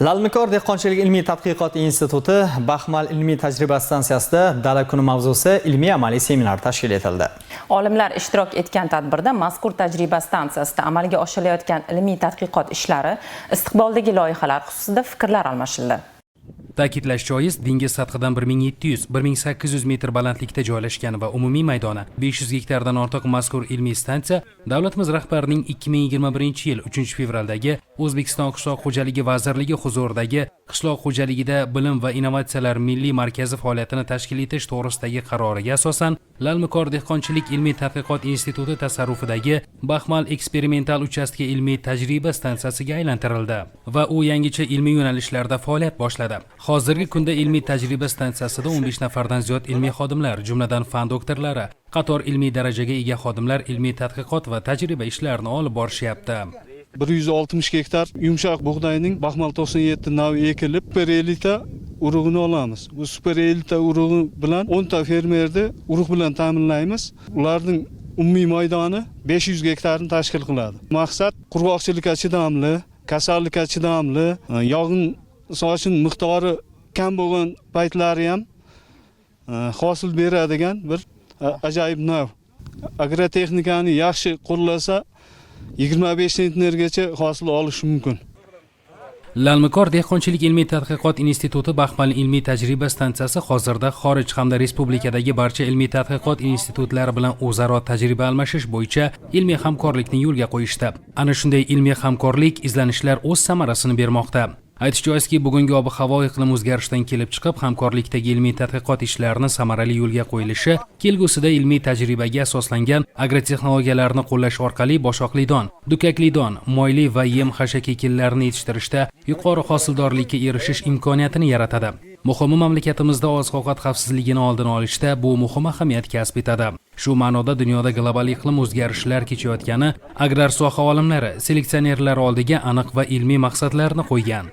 lalmikor dehqonchilik ilmiy tadqiqot instituti baxmal ilmiy tajriba stansiyasida dala kuni mavzusi ilmiy amaliy seminar tashkil etildi Olimlar ishtirok etgan tadbirda mazkur tajriba stansiyasida amalga oshirilayotgan ilmiy tadqiqot ishlari, istiqboldagi loyihalar xususida fikrlar almashildi. Ta'kidlash joiz, dengiz sathidan 1700-1800 metr balandlikda joylashgan va umumiy maydoni 500 gektardan ortiq mazkur ilmiy stansiya davlatimiz rahbarining 2021-yil 3-fevraldagi O'zbekiston qishloq xo'jaligi vazirligi huzuridagi qishloq xo'jaligida bilim va innovatsiyalar milliy markazi faoliyatini tashkil etish to'g'risidagi qaroriga asosan Lalmikor dehqonchilik ilmiy tadqiqot instituti tasarrufidagi Baxmal eksperimental uchastka ilmiy tajriba stansiyasiga aylantirildi va u yangicha ilmiy yo'nalishlarda faoliyat boshladi. Hozirgi kunda ilmiy tajriba stansiyasida 15 nafardan ziyod ilmiy xodimlar, jumladan fan doktorlari, qator ilmiy darajaga ega xodimlar ilmiy tadqiqot va tajriba ishlarini olib borishyapti. 160 gektar yumshoq bug'doyning baxmal 97 navi ekilib super elita urug'ini olamiz. Bu super elita urug'i bilan 10 ta fermerni urug' bilan ta'minlaymiz. Ularning umumiy maydoni 500 gektarni tashkil qiladi. Maqsad qurg'oqchilikka chidamli kasallikka chidamli e, yog'in sochin miqdori kam bo'lgan paytlari ham e, hosil beradigan bir e, ajoyib nav agrotexnikani yaxshi qo'llasa 25 sentnergacha hosil olish mumkin Lalmikor dehqonchilik ilmiy tadqiqot instituti Baxmal ilmiy tajriba stansiyasi hozirda xorij hamda respublikadagi barcha ilmiy tadqiqot institutlari bilan o'zaro tajriba almashish bo'yicha ilmiy hamkorlikni yo'lga qo'yishdi. Ana shunday ilmiy hamkorlik izlanishlar o'z samarasini bermoqda. Aytish joizki, bugungi ob-havo iqlim o'zgarishidan kelib chiqib, hamkorlikdagi ilmiy tadqiqot ishlarini samarali yo'lga qo'yilishi, kelgusida ilmiy tajribaga asoslangan agrotexnologiyalarni qo'llash orqali boshoqli don, dukakli don, moyli va yem xashak ekinlarini yetishtirishda yuqori hosildorlikka erishish imkoniyatini yaratadi. Muhimi mamlakatimizda oziq-ovqat xavfsizligini oldini olishda bu muhim ahamiyat kasb etadi. Shu ma'noda dunyoda global iqlim o'zgarishlar kechayotgani agrar soha olimlari, seleksionerlar oldiga aniq va ilmiy maqsadlarni qo'ygan.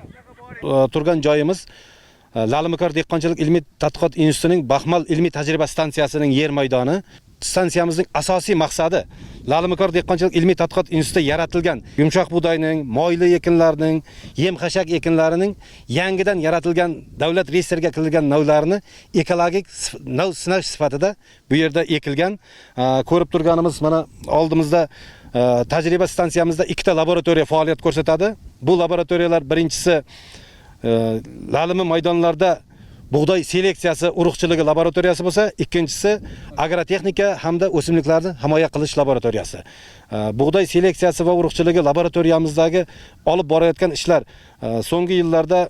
Turgan joyimiz Lalimikor dehqonchilik ilmiy tadqiqot institutining Baxmal ilmiy tajriba stansiyasining yer maydoni. Stansiyamizning asosiy maqsadi Lalimikor dehqonchilik ilmiy tadqiqot institutida yaratilgan yumshoq bug'doyning, moyli ekinlarning, yem xashak ekinlarining yangidan yaratilgan davlat reyestriga kiritilgan navlarini ekologik nav sinash sifatida bu yerda ekilgan. Ko'rib turganimiz mana oldimizda tajriba stansiyamizda ikkita laboratoriya faoliyat ko'rsatadi. Bu laboratoriyalar birinchisi e, lalimi maydonlarda bug'doy seleksiyasi urug'chiligi laboratoriyasi bo'lsa, ikkinchisi agrotexnika hamda o'simliklarni himoya qilish laboratoriyasi. E, Bug'doy seleksiyasi va urug'chiligi laboratoriyamizdagi olib borayotgan ishlar e, so'nggi yillarda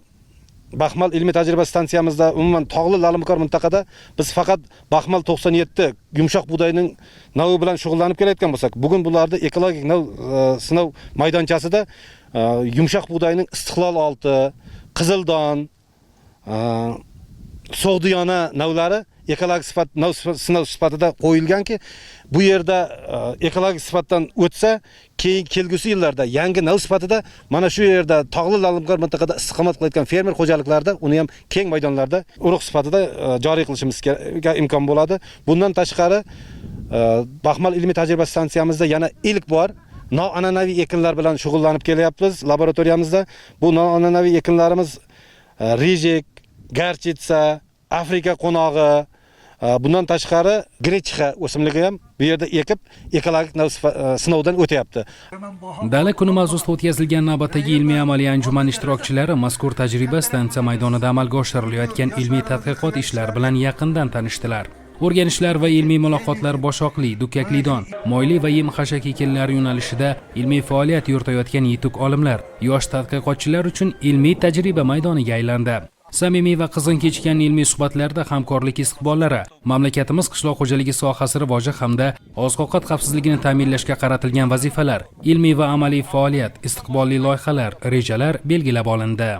Baxmal ilmiy tajriba stansiyamizda umuman tog'li lalimkor mintaqada biz faqat Baxmal 97 yumshoq bug'doyning navi bilan shug'ullanib kelayotgan bo'lsak, bugun bularni ekologik nav e, sinov maydonchasida e, yumshoq bug'doyning istiqlol qizildon, e, sog'diyona navlari ekologik sifat nav sinov sifatida qo'yilganki, bu yerda ekologik sifatdan o'tsa, keyin kelgusi yillarda yangi nav sifatida mana shu yerda tog'li lalimkor mintaqada istiqomat qilayotgan fermer xo'jaliklarida uni ham keng maydonlarda urug' sifatida e, joriy qilishimizga imkon bo'ladi. Bundan tashqari e, Baxmal ilmiy tajriba stansiyamizda yana ilk bor noan'anaviy ekinlar bilan shug'ullanib kelyapmiz laboratoriyamizda. Bu noan'anaviy ekinlarimiz e, rijik, garchitsa, Afrika qo'nog'i, e, bundan tashqari grechka o'simligi ham bu yerda ekib ekologik e, sinovdan o'tyapti. Dala kuni mavzusida o'tkazilgan navbatdagi ilmiy amaliy anjuman ishtirokchilari mazkur tajriba stansiya maydonida amalga oshirilayotgan ilmiy tadqiqot ishlari bilan yaqindan tanishdilar. O'rganishlar va ilmiy muloqotlar boshoqli, dukaklidon moyli va yem xashak ekinlari yo'nalishida ilmiy faoliyat yuritayotgan yetuk olimlar, yosh tadqiqotchilar uchun ilmiy tajriba maydoniga aylandi. Samimiy va qizg'in kechgan ilmiy suhbatlarda hamkorlik istiqbollari, mamlakatimiz qishloq xo'jaligi sohasi rivoji hamda oziq-ovqat xavfsizligini ta'minlashga qaratilgan vazifalar, ilmiy va amaliy faoliyat, istiqbolli loyihalar, rejalar belgilab olindi.